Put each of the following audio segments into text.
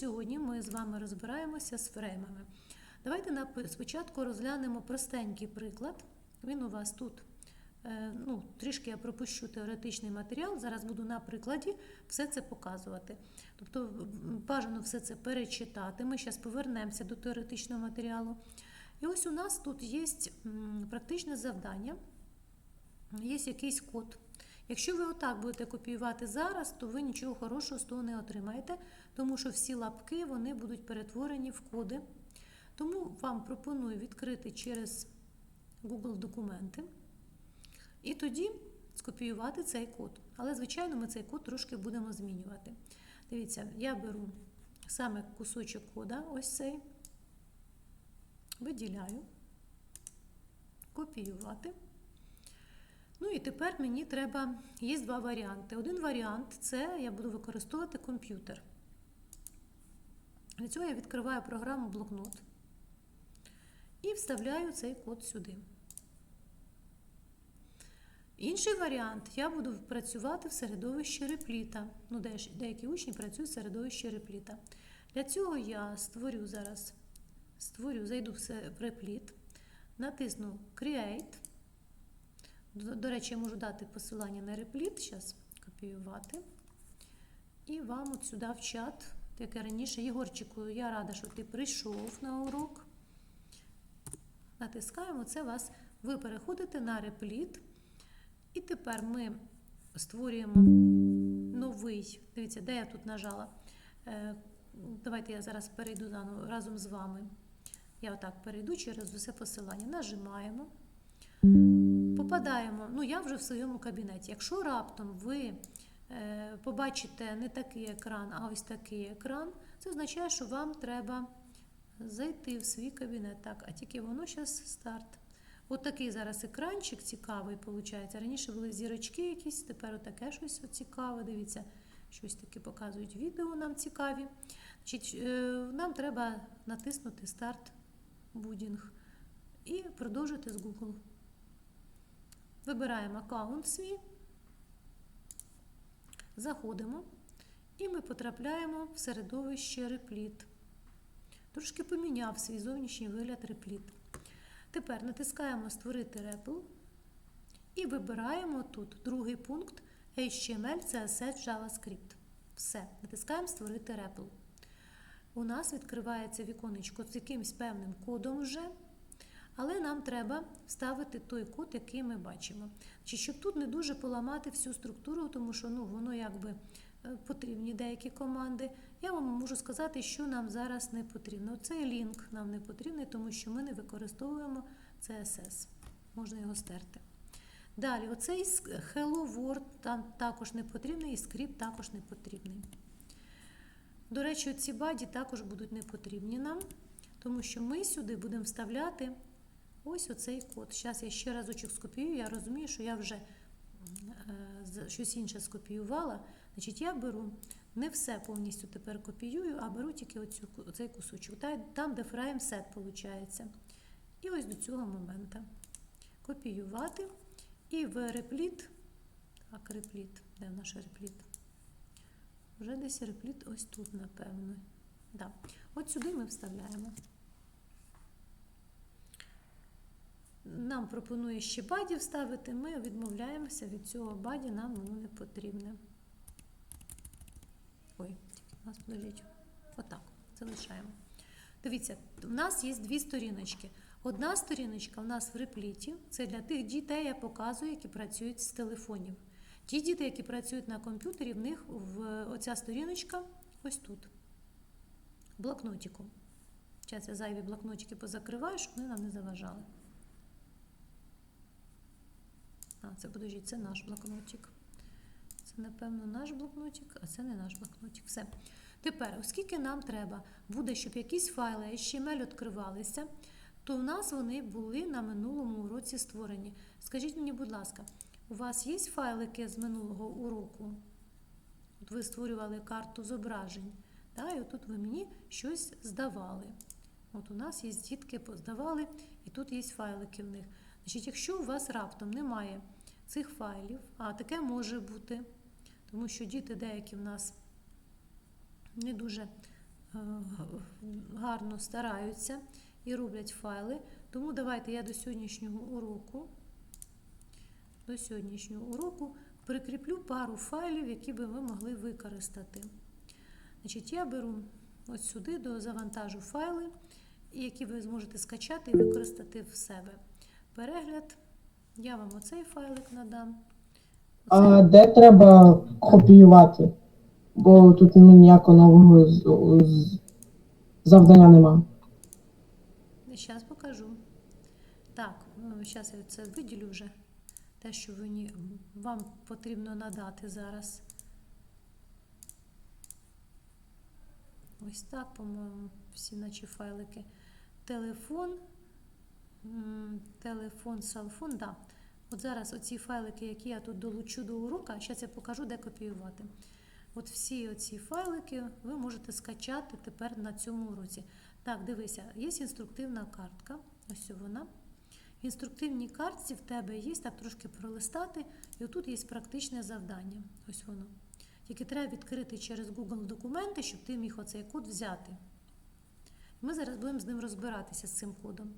сьогодні ми з вами розбираємося з фреймами. Давайте спочатку розглянемо простенький приклад. Він у вас тут. Е, Ну, трішки я пропущу теоретичний матеріал. Зараз буду на прикладі все це показувати. Тобто бажано все це перечитати. Ми зараз повернемося до теоретичного матеріалу. І ось у нас тут є практичне завдання, є якийсь код. Якщо ви отак будете копіювати зараз, то ви нічого хорошого з того не отримаєте, тому що всі лапки вони будуть перетворені в коди. Тому вам пропоную відкрити через Google документи і тоді скопіювати цей код. Але, звичайно, ми цей код трошки будемо змінювати. Дивіться, я беру саме кусочок кода, ось цей, виділяю, копіювати. Ну і тепер мені треба, є два варіанти. Один варіант це я буду використовувати комп'ютер. Для цього я відкриваю програму блокнот і вставляю цей код сюди. Інший варіант я буду працювати в середовищі репліта. Ну, деякі- учні працюють в середовищі репліта. Для цього я створю зараз, створю, зайду в репліт, натисну Create. До, речі, я можу дати посилання на репліт, зараз копіювати. І вам от сюди в чат, як і раніше, Єгорчику, я рада, що ти прийшов на урок. Натискаємо, це вас, ви переходите на репліт. І тепер ми створюємо новий. Дивіться, де я тут нажала. Е, Давайте я зараз перейду разом з вами. Я отак перейду через усе посилання. Нажимаємо. Попадаємо. Ну, я вже в своєму кабінеті. Якщо раптом ви е, побачите не такий екран, а ось такий екран, це означає, що вам треба зайти в свій кабінет. Так, а тільки воно зараз старт. От такий зараз екранчик цікавий, виходить. Раніше були зірочки якісь, тепер отаке щось цікаве. Дивіться, щось таке показують відео нам цікаві. Значить, е, нам треба натиснути старт будінг і продовжити з Google. Вибираємо аккаунт свій, заходимо і ми потрапляємо в середовище репліт. Трошки поміняв свій зовнішній вигляд репліт. Тепер натискаємо Створити репл і вибираємо тут другий пункт HTML, CSS, JavaScript. Все, натискаємо Створити репл. У нас відкривається віконечко з якимось певним кодом вже, але нам треба вставити той код, який ми бачимо. Чи щоб тут не дуже поламати всю структуру, тому що ну, воно якби е, потрібні деякі команди. Я вам можу сказати, що нам зараз не потрібно. Цей лінк нам не потрібний, тому що ми не використовуємо CSS. Можна його стерти. Далі, оцей Hello World там також не потрібний, і скрипт також не потрібний. До речі, ці баді також будуть не потрібні нам, тому що ми сюди будемо вставляти ось оцей код. Зараз я ще разочок скопіюю, я розумію, що я вже е, щось інше скопіювала. Значить, я беру не все повністю тепер копіюю, а беру тільки оцю, оцей кусочок, та- там, де фрейм сет виходить. І ось до цього моменту. Копіювати. І в репліт. Так, репліт. Де наш репліт? Вже десь репліт ось тут, напевно. Да. От сюди ми вставляємо. Нам пропонує ще баді вставити, ми відмовляємося від цього баді, нам воно не потрібне. Ой, у нас подождіть. Отак, залишаємо. Дивіться, в нас є дві сторіночки. Одна сторіночка в нас в репліті, це для тих дітей, я показую, які працюють з телефонів. Ті діти, які працюють на комп'ютері, в них в оця сторіночка ось тут, в блокнотику. Зараз я зайві блокнотики позакриваю, щоб вони нам не заважали. А, це подождіть, це наш блокнотик. Це, напевно, наш блокнотик, а це не наш блокнотик. Все. Тепер, оскільки нам треба буде, щоб якісь файли HTML відкривалися, то в нас вони були на минулому уроці створені. Скажіть мені, будь ласка, у вас є файлики з минулого уроку? От ви створювали карту зображень, та, і отут ви мені щось здавали. От у нас є дітки, здавали, і тут є файлики в них. Значить, якщо у вас раптом немає цих файлів, а таке може бути, тому що діти деякі в нас не дуже е, гарно стараються і роблять файли. Тому давайте я до сьогоднішнього уроку, до сьогоднішнього уроку прикріплю пару файлів, які би ви могли використати. Значить, я беру ось сюди до завантажу файли, які ви зможете скачати і використати в себе. Перегляд. Я вам оцей файлик надам. А де треба копіювати? Бо тут ну, ніякого нового з- з- завдання нема. Зараз покажу. Так, зараз я це виділю вже. Те, що ви вам потрібно надати зараз. Ось так, по-моєму, всі наче файлики. Телефон, телефон, селфон, да. От зараз оці файлики, які я тут долучу до урока, зараз я покажу, де копіювати. От всі оці файлики ви можете скачати тепер на цьому уроці. Так, дивися, є інструктивна картка. Ось вона. В інструктивній картці в тебе є так трошки пролистати, і отут є практичне завдання. Ось воно. Тільки треба відкрити через Google документи, щоб ти міг оцей код взяти. Ми зараз будемо з ним розбиратися з цим кодом.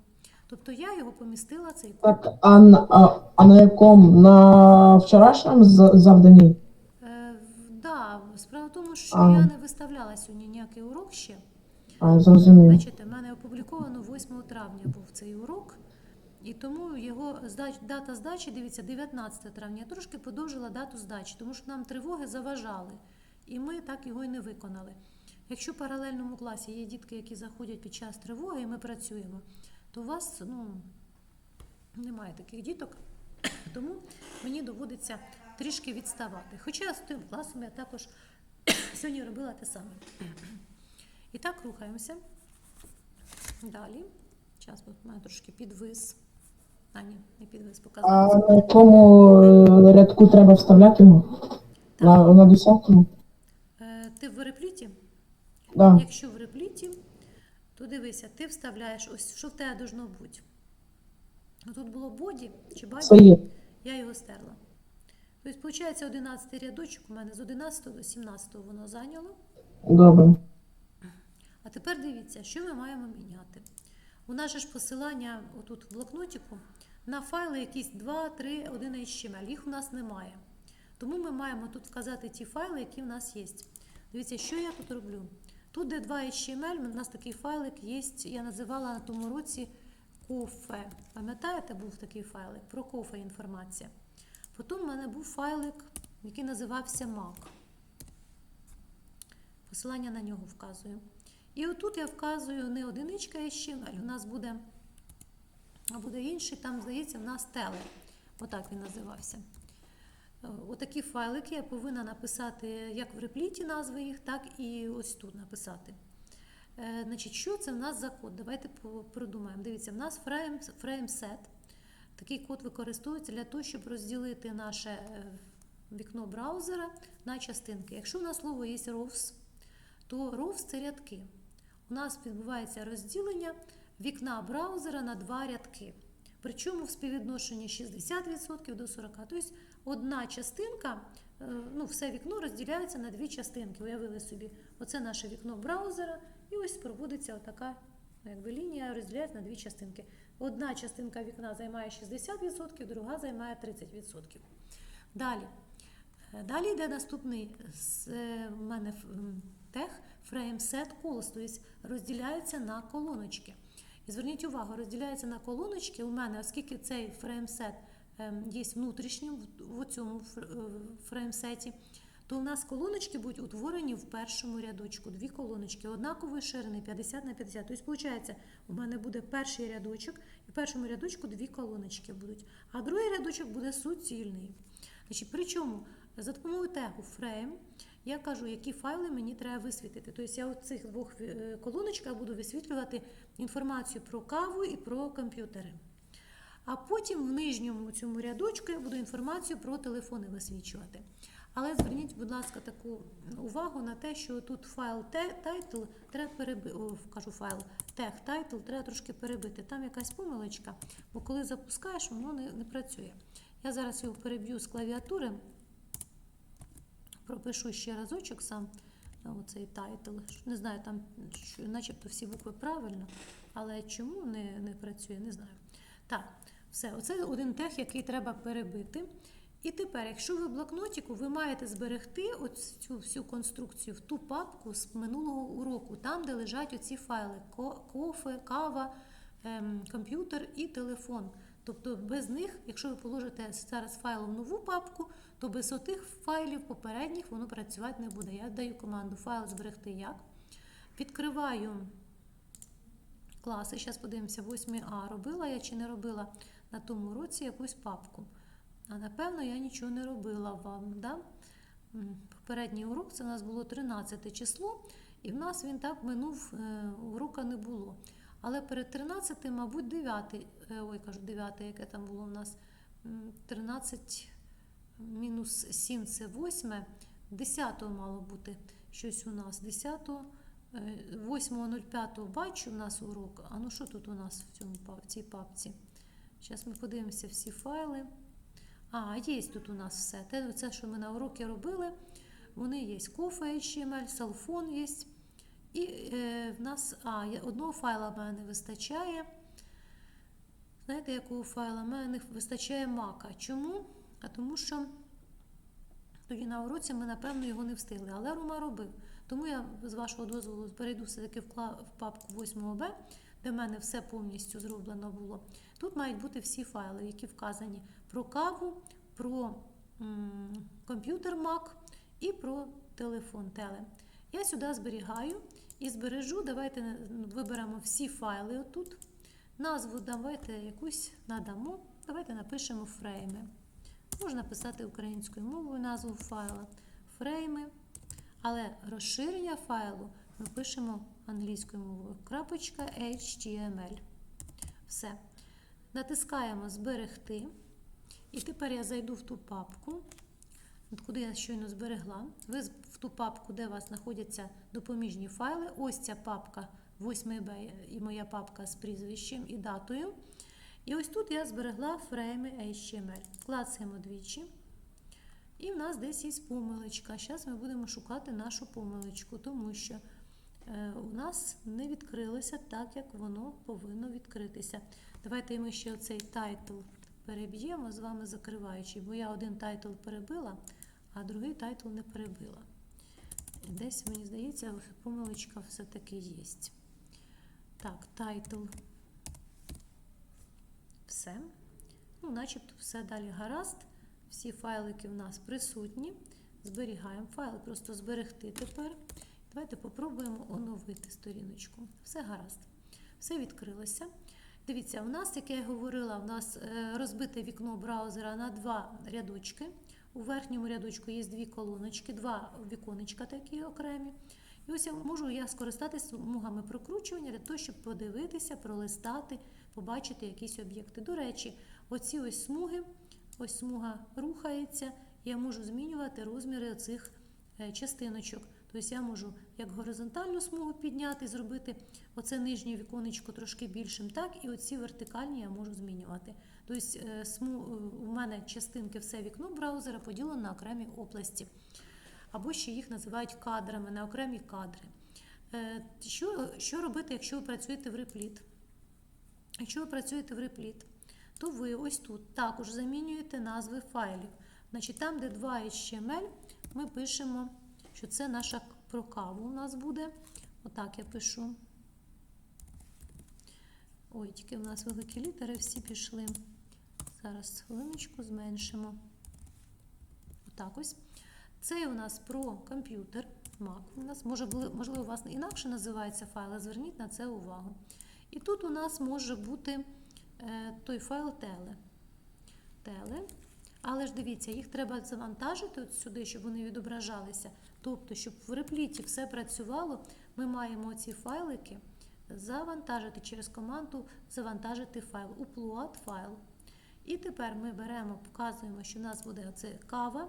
Тобто я його помістила цей код. Так, а, на- а, а на якому? На вчорашньому з- завданні? Е, в- да, справа в тому, що А. я не виставляла сьогодні ніякий урок ще. А, зрозумів. Бачите, в мене опубліковано 8 травня був цей урок, і тому його здач, дата здачі, дивіться, 19 травня. Я трошки подовжила дату здачі, тому що нам тривоги заважали, і ми так його і не виконали. Якщо в паралельному класі є дітки, які заходять під час тривоги, і ми працюємо, то у вас ну, немає таких діток, тому мені доводиться трішки відставати. Хоча з тим класом я також сьогодні робила те саме. І так рухаємося. Далі. Зараз в мене трошки підвис. А, ні, не підвис, А на якому е, рядку треба вставляти його? На, на десятому? Е, ти в репліті? Да. Якщо в то дивися, ти вставляєш ось, що в тебе должно бути. Ну, Тут було боді чи баді, я його стерла. Тобто, виходить, 11 рядочок у мене з 11 до 17 воно зайняло. Добре. А тепер дивіться, що ми маємо міняти. У нас же ж посилання отут в блокнотику на файли якісь 2, 3, 1 HTML. Їх у нас немає. Тому ми маємо тут вказати ті файли, які в нас є. Дивіться, що я тут роблю. Тут, де 2 HTML, у нас такий файлик є, я називала на тому році кофе. Пам'ятаєте, був такий файлик про кофе інформація. Потім в мене був файлик, який називався Mac. Посилання на нього вказую. І отут я вказую не одиничка HTML, у нас буде, а буде інший, там, здається, в нас теле. Отак він називався. Е, Отакі файлики я повинна написати як в репліті назви їх, так і ось тут написати. Е, Значить, що це в нас за код? Давайте придумаємо. Дивіться, в нас frame. Такий код використовується для того, щоб розділити наше е, вікно браузера на частинки. Якщо у нас слово є rows, то rows – це рядки. У нас відбувається розділення вікна браузера на два рядки. Причому в співвідношенні 60% до 40%. Тобто одна частинка, е, ну, все вікно розділяється на дві частинки. Уявили собі, оце наше вікно браузера, і ось проводиться отака ну, якби, лінія, розділяється на дві частинки. Одна частинка вікна займає 60%, друга займає 30%. Далі. Е, Далі йде наступний з е, мене тех set calls, тобто розділяється на колоночки. І зверніть увагу, розділяється на колоночки у мене, оскільки цей фреймсет є внутрішнім в- цьому е, фреймсеті, то у нас колоночки будуть утворені в першому рядочку. Дві колоночки однакової ширини 50 на 50. Тобто, виходить, у мене буде перший рядочок, і в першому рядочку дві колоночки будуть, а другий рядочок буде суцільний. Значить, причому за допомогою тегу frame я кажу, які файли мені треба висвітити. Тобто я у цих двох е, колоночках буду висвітлювати інформацію про каву і про комп'ютери. А потім в нижньому цьому рядочку я буду інформацію про телефони висвічувати. Але зверніть, будь ласка, таку увагу на те, що тут файл title треба перебити, кажу файл тег title треба трошки перебити. Там якась помилочка, бо коли запускаєш, воно не, не працює. Я зараз його переб'ю з клавіатури, пропишу ще разочок сам оцей тайтл. Не знаю, там що, начебто всі букви правильно, але чому не, не працює, не знаю. Так, все, оце один тег, який треба перебити. І тепер, якщо ви в блокнотику, ви маєте зберегти цю всю конструкцію в ту папку з минулого уроку, там, де лежать оці файли: кофе, кава, ем, комп'ютер і телефон. Тобто без них, якщо ви положите зараз файл в нову папку, то без отих файлів попередніх воно працювати не буде. Я даю команду файл зберегти як. Відкриваю класи. Зараз подивимося, 8А робила я чи не робила на тому році якусь папку. А напевно, я нічого не робила вам. Да? Попередній урок це у нас було 13 число, і в нас він так минув, е, урока не було. Але перед 13, мабуть, 9, е, ой, кажу, 9, яке там було у нас 13 мінус 7 це 8, 10 мало бути щось у нас. 10, 8.05 бачу у нас урок. А ну що тут у нас в, цьому, в цій папці? Зараз ми подивимося всі файли. А, є тут у нас все. Те, це, що ми на уроки робили, вони є. Кофе HTML, селфон є. І е, в нас а, одного файла в мене не вистачає. Знаєте, якого файла? В мене не вистачає мака. Чому? А тому що тоді на уроці ми, напевно, його не встигли. Але Рома робив. Тому я, з вашого дозволу, перейду все-таки в папку 8Б, де в мене все повністю зроблено було. Тут мають бути всі файли, які вказані про каву, про комп'ютер Mac і про телефон теле. Я сюди зберігаю і збережу. Давайте е, виберемо всі файли отут. Назву давайте якусь надамо. Давайте напишемо фрейми. Можна писати українською мовою назву файла. Фрейми. Але розширення файлу ми пишемо англійською мовою. Крапочка HTML. Все. Натискаємо Зберегти. І тепер я зайду в ту папку, куди я щойно зберегла. Ви в ту папку, де у вас знаходяться допоміжні файли. Ось ця папка 8B і моя папка з прізвищем і датою. І ось тут я зберегла фрейми HTML. Клацаємо двічі. І в нас десь є помилочка. Зараз ми будемо шукати нашу помилочку, тому що е, у нас не відкрилося так, як воно повинно відкритися. Давайте ми ще оцей тайтл переб'ємо з вами закриваючи, бо я один тайтл перебила, а другий тайтл не перебила. Десь, мені здається, помилочка все-таки є. Так, тайтл. Все. Ну, начебто все далі гаразд. Всі файлики в нас присутні. Зберігаємо файли, просто зберегти тепер. Давайте попробуємо оновити сторіночку. Все гаразд. Все відкрилося. Дивіться, у нас, як я говорила, у нас е, розбите вікно браузера на два рядочки. У верхньому рядочку є дві колоночки, два віконечка такі окремі. І ось я можу я скористатися смугами прокручування для того, щоб подивитися, пролистати, побачити якісь об'єкти. До речі, оці ось смуги, ось смуга рухається, я можу змінювати розміри цих частиночок. Тобто я можу як горизонтальну смугу підняти, зробити оце нижнє віконечко трошки більшим, так і оці вертикальні я можу змінювати. Тобто е, сму... у мене частинки все вікно браузера поділено на окремі області. Або ще їх називають кадрами на окремі кадри. Е, Що, що робити, якщо ви працюєте в репліт? Якщо ви працюєте в репліт, то ви ось тут також замінюєте назви файлів. Значить, там, де 2 HTML, ми пишемо, що це наша про каву у нас буде. Отак я пишу. Ой, тільки в нас великі літери всі пішли. Зараз хвилиночку зменшимо. Отак ось. Це у нас про комп'ютер Mac. У нас може, можливо, у вас інакше називається файл, зверніть на це увагу. І тут у нас може бути е, той файл теле. теле. Але ж дивіться, їх треба завантажити от сюди, щоб вони відображалися. Тобто, щоб в репліті все працювало, ми маємо ці файлики завантажити через команду завантажити файл, upload файл. І тепер ми беремо, показуємо, що в нас буде оце кава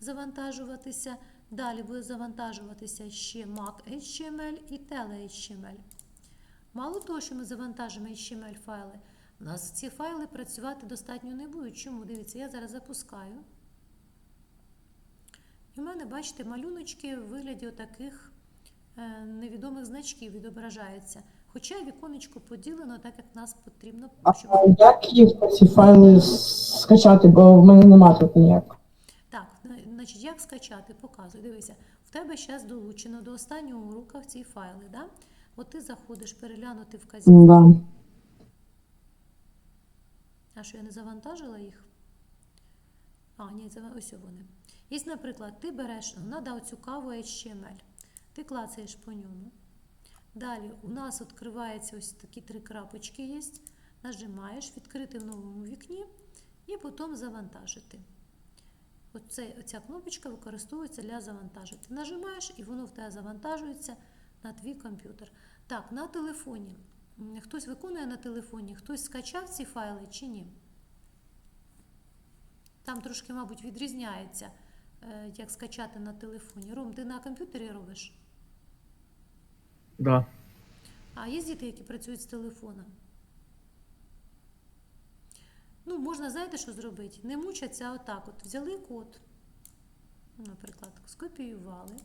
завантажуватися. Далі буде завантажуватися ще Mac HTML і Tele HTML. Мало того, що ми завантажимо HTML файли, у нас ці файли працювати достатньо не будуть. Чому? Дивіться, я зараз запускаю. І в мене, бачите, малюночки в вигляді отаких е, невідомих значків відображаються. Хоча віконечко поділено так, як нас потрібно, А як їх ці файли скачати, бо в мене нема тут ніяк. Так, значить, як скачати? Показую. Дивися, в тебе зараз долучено до останнього урока в ці файли. Да? От ти заходиш переглянути вказівки. Ну, Да. А що я не завантажила їх? А, ні, ось вони. Є, наприклад, ти береш, надав цю каву HTML, ти клацаєш по ньому. Далі у нас відкриваються ось такі три крапочки є. Нажимаєш, відкрити в новому вікні і потім завантажити. Оце, оця кнопочка використовується для завантажити. Нажимаєш і воно в тебе завантажується на твій комп'ютер. Так, на телефоні. Хтось виконує на телефоні, хтось скачав ці файли чи ні? Там трошки, мабуть, відрізняється, е, як скачати на телефоні. Ром, ти на комп'ютері робиш? Да. А є діти, які працюють з телефоном. Ну, можна, знаєте, що зробити? Не мучаться отак. От взяли код, наприклад, скопіювали.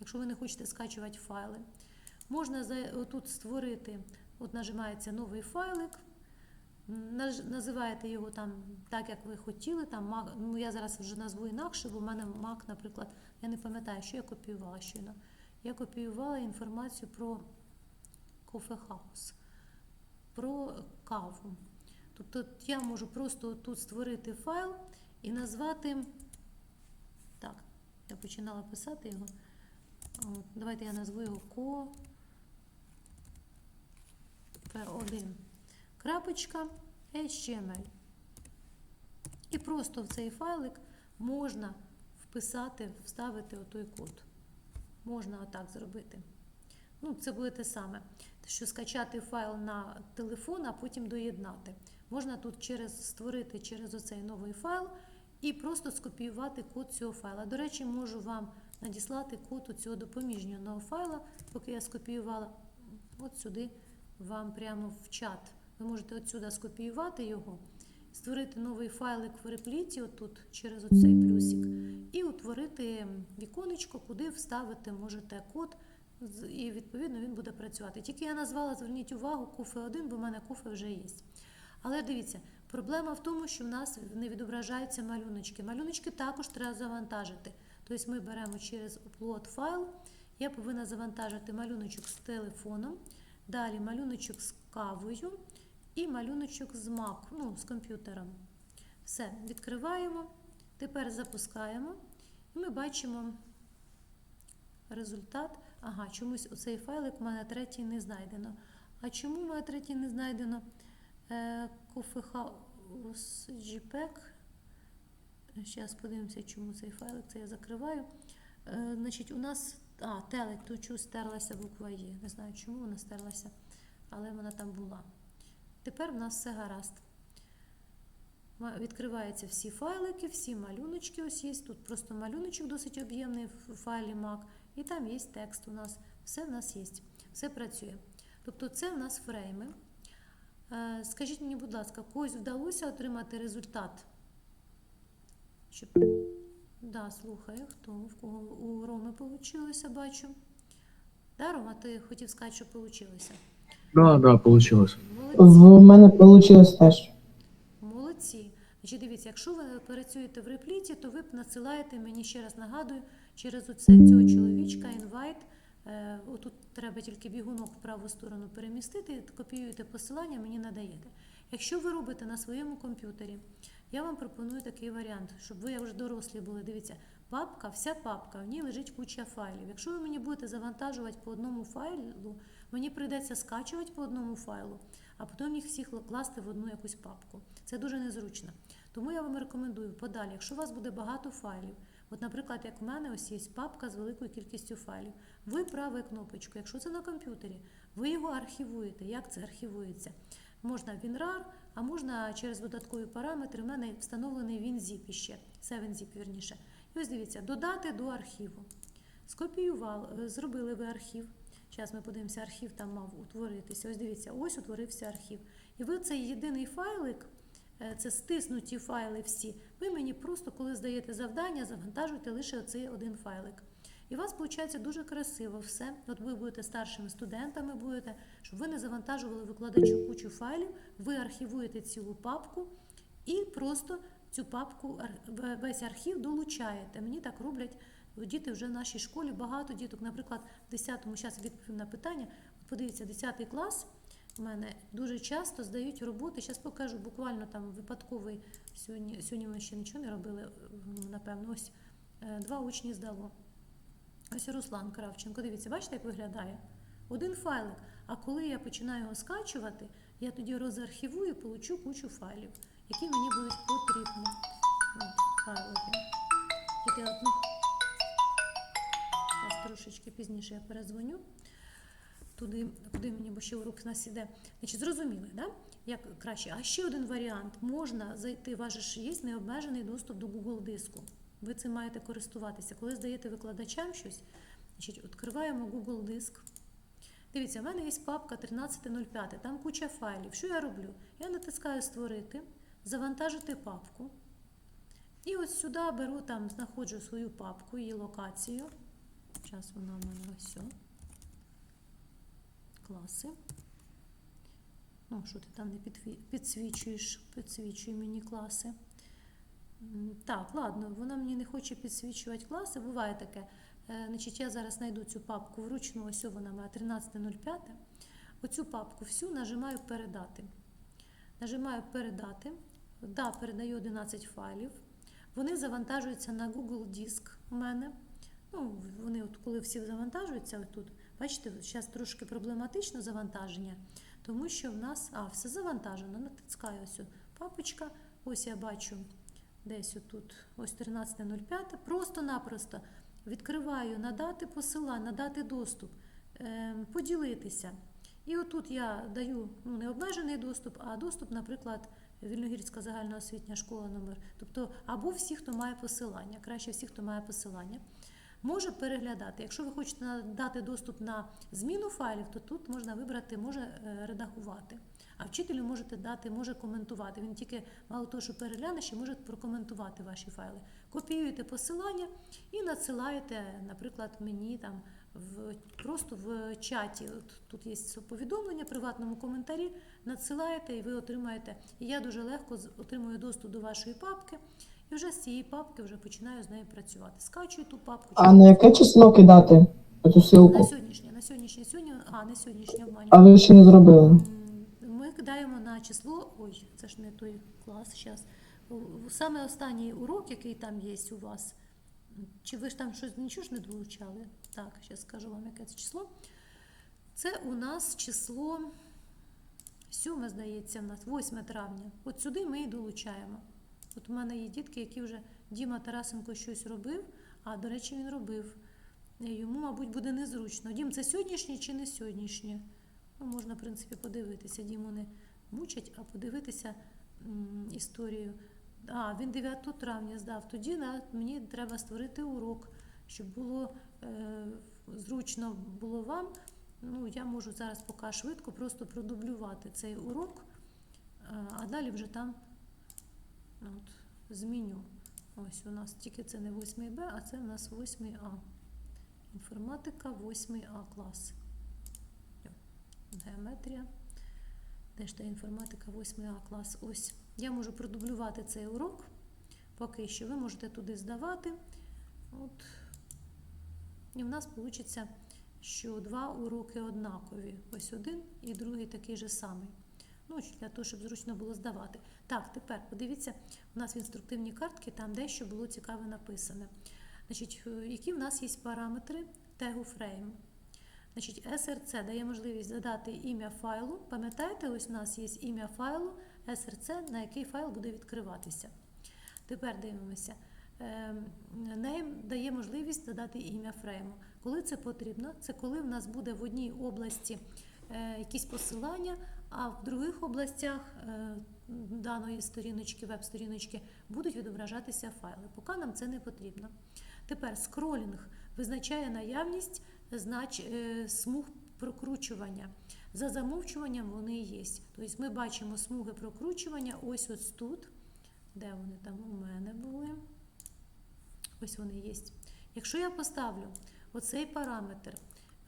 Якщо ви не хочете скачувати файли, можна отут створити, от нажимається новий файлик, називаєте його там так, як ви хотіли. Там, ну, я зараз вже назву інакше, бо в мене Mac, наприклад, я не пам'ятаю, що я копіювала щойно. Я копіювала інформацію про кофехаус, про каву. Тобто я можу просто тут створити файл і назвати. Так, я починала писати його. Давайте я назву його ко P1. Крапочка HTML. І просто в цей файлик можна вписати, вставити отой код. Можна отак зробити. Ну, це буде те саме, що скачати файл на телефон, а потім доєднати. Можна тут через створити через оцей новий файл і просто скопіювати код цього файла. До речі, можу вам надіслати код у цього допоміжного файла, поки я скопіювала от сюди вам прямо в чат. Ви можете отсюди скопіювати його, створити новий файлик в репліті, отут через оцей плюсик, і утворити віконечко, куди вставити можете код, і відповідно він буде працювати. Тільки я назвала, зверніть увагу, куфе 1, бо в мене куфе вже є. Але дивіться, проблема в тому, що в нас не відображаються малюночки. Малюночки також треба завантажити. Тобто ми беремо через upload файл. Я повинна завантажити малюночок з телефоном, далі малюночок з кавою і малюночок з Mac, ну, з комп'ютером. Все, відкриваємо. Тепер запускаємо. І ми бачимо результат. Ага, чомусь оцей файлик у мене третій не знайдено. А чому в мене третій не знайдено? Coffeehouse JPEG. Зараз подивимося, чому цей файлик. Це я закриваю. Е, значить, у нас. А, телек, тут чу стерлася буква Є. Не знаю, чому вона стерлася, але вона там була. Тепер в нас все гаразд. Відкриваються всі файлики, всі малюночки. Ось є. Тут просто малюночок досить об'ємний в файлі Mac. І там є текст у нас. Все в нас є. Все працює. Тобто це в нас фрейми. Е, Скажіть мені, будь ласка, когось вдалося отримати результат? Щоб... Да, слухаю, хто в кого у Роми вийшло, бачу. Да, Рома, ти хотів сказати, що вийшло. Да, да, получилось. Молодці. В мене вийшло теж. Молодці. Значить, дивіться, якщо ви працюєте в репліті, то ви б надсилаєте мені ще раз нагадую через оце цього чоловічка інвайт. Е, отут треба тільки бігунок в праву сторону перемістити, копіюєте посилання, мені надаєте. Якщо ви робите на своєму комп'ютері, я вам пропоную такий варіант, щоб ви вже дорослі були. Дивіться, папка, вся папка, в ній лежить куча файлів. Якщо ви мені будете завантажувати по одному файлу, мені прийдеться скачувати по одному файлу, а потім їх всіх класти в одну якусь папку. Це дуже незручно. Тому я вам рекомендую подалі, якщо у вас буде багато файлів, от, наприклад, як в мене ось є папка з великою кількістю файлів, ви правою кнопочкою, якщо це на комп'ютері, ви його архівуєте. Як це архівується? Можна WinRAR, а можна через додаткові параметри. У мене встановлений WinZip іще, 7zip вірніше. І ось дивіться, додати до архіву. Скопіювали, зробили ви архів. Зараз ми подивимося, архів там мав утворитися. Ось дивіться, ось утворився архів. І ви цей єдиний файлик е, це стиснуті файли всі. Ви мені просто, коли здаєте завдання, завантажуєте лише оцей один файлик. І у вас виходить дуже красиво все. От ви будете старшими студентами, будете, щоб ви не завантажували викладачу кучу файлів, ви архівуєте цілу папку і просто цю папку, весь архів долучаєте. Мені так роблять діти вже в нашій школі, багато діток. Наприклад, в 10-му, зараз відповім на питання. Подивіться, 10 клас у мене дуже часто здають роботи. Зараз покажу буквально там випадковий сьогодні. Сьогодні ми ще нічого не робили, напевно. Ось е, два учні здало. Ось Руслан Кравченко. Дивіться, бачите, як виглядає? Один файлик. А коли я починаю його скачувати, я тоді розархівую і получу кучу файлів, які мені будуть потрібні. От, Файлики. Тільки одну. Зараз трошечки пізніше я перезвоню. Туди, куди мені, бо ще урок нас іде. Значить, зрозуміли, да? як краще. А ще один варіант. Можна зайти, ж є необмежений доступ до Google диску. Ви цим маєте користуватися. Коли здаєте викладачам щось, значить, відкриваємо Google диск. Дивіться, в мене є папка 13.05, там куча файлів. Що я роблю? Я натискаю Створити, завантажити папку. І ось сюди беру, там знаходжу свою папку, її локацію. Зараз вона в мене ось. Класи. Ну, що ти там не підсвічуєш, підсвічуй мені класи. Так, ладно, вона мені не хоче підсвічувати класи, буває таке. Е, значить, я зараз знайду цю папку вручну, ось вона моя 13.05. Оцю папку всю нажимаю передати. Нажимаю передати. Да, передаю 11 файлів. Вони завантажуються на Google Диск у мене. Ну, вони, от коли всі завантажуються, отут, бачите, зараз трошки проблематично завантаження, тому що в нас, а, все завантажено, натискаю ось папочка, ось я бачу десь отут, ось 13.05, просто-напросто відкриваю надати посилання, надати доступ, е, поділитися. І отут я даю ну, не обмежений доступ, а доступ, наприклад, Вільногірська загальна освітня школа номер. Тобто, або всі, хто має посилання, краще всі, хто має посилання. Може переглядати. Якщо ви хочете надати доступ на зміну файлів, то тут можна вибрати, може е, редагувати. А вчителю можете дати, може коментувати. Він тільки мало того, що перегляне, ще може прокоментувати ваші файли. Копіюєте посилання і надсилаєте, наприклад, мені там в просто в чаті. От тут є повідомлення, приватному коментарі. Надсилаєте і ви отримаєте. І я дуже легко отримую доступ до вашої папки. І вже з цієї папки вже починаю з нею працювати. Скачую ту папку. А на яке число кидати цю на сьогоднішнє, на сьогоднішнє, сьогодні, а не сьогоднішнє обманю. А ви ще не зробили. Кидаємо на число. Ой, це ж не той клас. Зараз. Саме останній урок, який там є у вас. Чи ви ж там щось нічого ж не долучали? Так, зараз скажу вам, яке це число. Це у нас число 7, здається, в нас 8 травня. От сюди ми і долучаємо. От у мене є дітки, які вже Діма Тарасенко щось робив, а до речі, він робив. Йому, мабуть, буде незручно. Дім, це сьогоднішнє чи не сьогоднішнє? Ну, можна, в принципі, подивитися. Діму не мучать, а подивитися м, історію. А, він 9 травня здав. Тоді на, мені треба створити урок, щоб було е, зручно було вам. Ну, я можу зараз поки швидко просто продублювати цей урок, е, а далі вже там ну, от, зміню. Ось у нас тільки це не 8 Б, а це у нас 8 А. Інформатика 8 А клас. Геометрія. Де ж та інформатика 8 А клас? Ось. Я можу продублювати цей урок. Поки що ви можете туди здавати. От. І в нас вийде, що два уроки однакові. Ось один і другий такий же самий. Ну, для того, щоб зручно було здавати. Так, тепер подивіться, у нас в інструктивній картці там дещо було цікаве написане. Значить, е, які в нас є параметри тегу frame? Значить, SRC дає можливість задати ім'я файлу. Пам'ятаєте, ось у нас є ім'я файлу SRC, на який файл буде відкриватися. Тепер дивимося. Ем, Name дає можливість задати ім'я фрейму. Коли це потрібно? Це коли в нас буде в одній області е, якісь посилання, а в других областях е, даної сторіночки, веб-сторіночки будуть відображатися файли. Поки нам це не потрібно. Тепер скролінг визначає наявність знач, е, смуг прокручування. За замовчуванням вони є. Тобто ми бачимо смуги прокручування ось ось тут. Де вони там у мене були? Ось вони є. Якщо я поставлю оцей параметр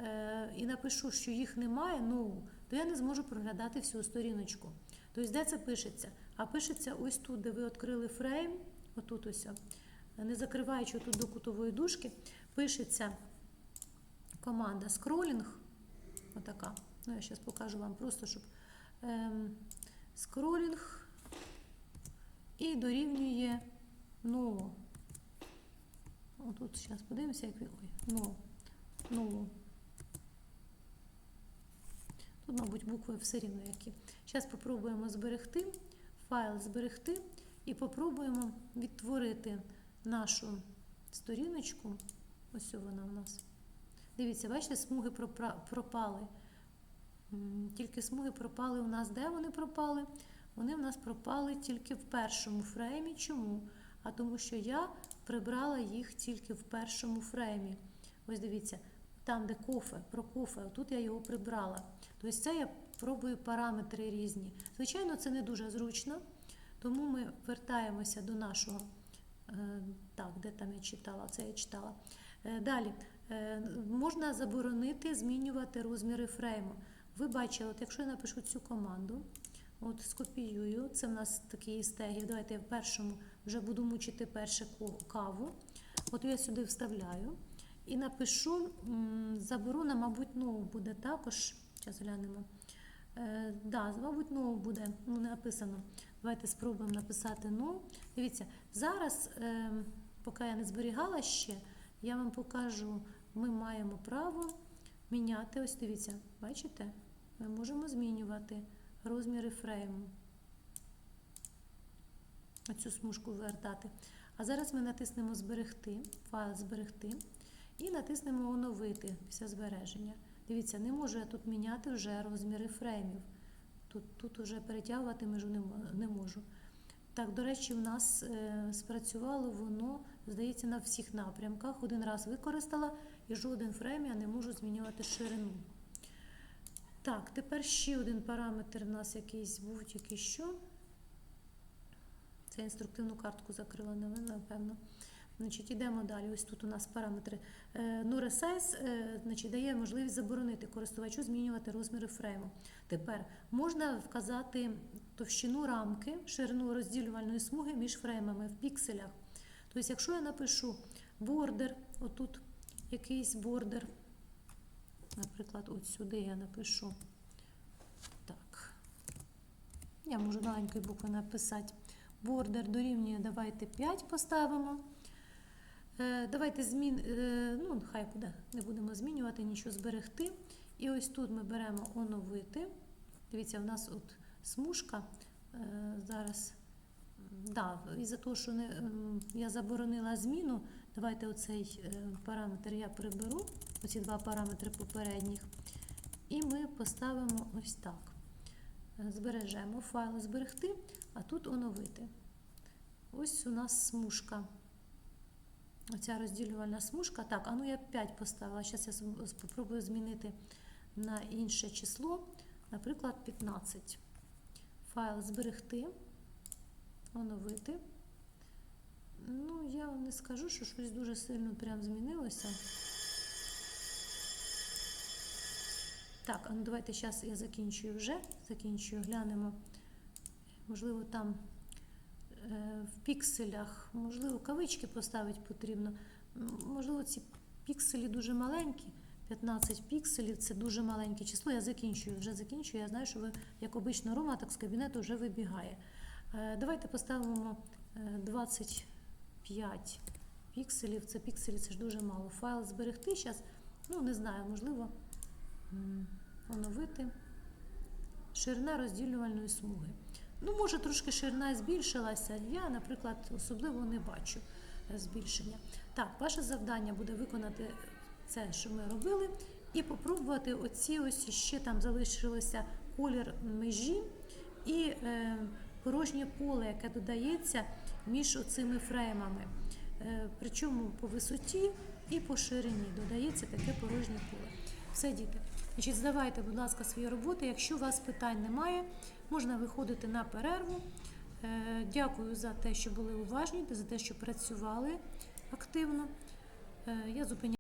е, і напишу, що їх немає, ну, то я не зможу проглядати всю сторіночку. Тобто, де це пишеться? А пишеться ось тут, де ви відкрили фрейм, отут ось, не закриваючи тут до кутової дужки, пишеться команда скролінг. Отака. Ну, я зараз покажу вам просто, щоб ем, скролінг і дорівнює ну. Отут зараз подивимося, як він. Ой, ну, ну. Тут, мабуть, букви все рівно які. Зараз спробуємо зберегти, файл зберегти і попробуємо відтворити нашу сторіночку. Ось вона у нас. Дивіться, бачите, смуги пропали. Тільки смуги пропали у нас. Де вони пропали? Вони в нас пропали тільки в першому фреймі. Чому? А тому що я прибрала їх тільки в першому фреймі. Ось дивіться, там, де кофе, про кофе, тут я його прибрала. Тобто це я пробую параметри різні. Звичайно, це не дуже зручно, тому ми вертаємося до нашого. е, Так, де там я читала, це я читала. Е, Далі можна заборонити змінювати розміри фрейму. Ви бачили, от якщо я напишу цю команду, от скопіюю, це в нас такий стегів. Давайте я в першому вже буду мучити перше каву. От я сюди вставляю і напишу заборона, мабуть, ну буде також. Зараз глянемо. Е, да, мабуть, ну буде, ну не написано. Давайте спробуємо написати ну. Дивіться, зараз, е, поки я не зберігала ще, я вам покажу, ми маємо право міняти. Ось дивіться, бачите? Ми можемо змінювати розміри фрейму. Оцю смужку вертати. А зараз ми натиснемо Зберегти, файл зберегти і натиснемо Оновити після збереження. Дивіться, не можу я тут міняти вже розміри фреймів. Тут, тут вже перетягувати межу не, можу. Так, до речі, в нас е, спрацювало воно, здається, на всіх напрямках. Один раз використала і жоден фрейм я не можу змінювати ширину. Так, тепер ще один параметр у нас якийсь був, тільки що. Це інструктивну картку закрила, напевно. Значить, йдемо далі. Ось тут у нас параметри. Е, No е, значить, дає можливість заборонити користувачу змінювати розміри фрейму. Тепер можна вказати товщину рамки, ширину розділювальної смуги між фреймами в пікселях. Тобто, якщо я напишу бордер, отут якийсь бордер, наприклад, от сюди я напишу. Так. Я можу маленькою буквою написати. Бордер дорівнює, давайте 5 поставимо. Е, Давайте змін, е, ну, хай буде, не будемо змінювати, нічого зберегти. І ось тут ми беремо оновити. Дивіться, у нас от смужка е, зараз. Да, із-за того, що не, я заборонила зміну, давайте оцей параметр я приберу, оці два параметри попередніх, і ми поставимо ось так. Збережемо файл зберегти, а тут оновити. Ось у нас смужка. Оця розділювальна смужка. Так, а ну я 5 поставила. Зараз я спробую змінити на інше число, наприклад, 15. Файл зберегти, оновити. Ну, я вам не скажу, що щось дуже сильно прям змінилося. Так, а ну давайте зараз я закінчую вже. Закінчую, глянемо. Можливо, там в пікселях, можливо, кавички поставити потрібно. Можливо, ці пікселі дуже маленькі. 15 пікселів це дуже маленьке число. Я закінчую, вже закінчую. Я знаю, що ви, як обично, Рома, так з кабінету вже вибігає. Е, Давайте поставимо е, 25 пікселів. Це пікселі, це ж дуже мало. Файл зберегти зараз, ну не знаю, можливо, оновити. Ширина розділювальної смуги. Ну, може, трошки ширина збільшилася. Я, наприклад, особливо не бачу е, збільшення. Так, ваше завдання буде виконати це, що ми робили, і попробувати оці ось ще там залишилося колір межі і е, порожнє поле, яке додається між оцими фреймами. Е, причому по висоті і по ширині додається таке порожнє поле. Все, діти. Значить, здавайте, будь ласка, свої роботи. Якщо у вас питань немає, можна виходити на перерву. Е, Дякую за те, що були уважні, за те, що працювали активно. Е, Я зупиняю.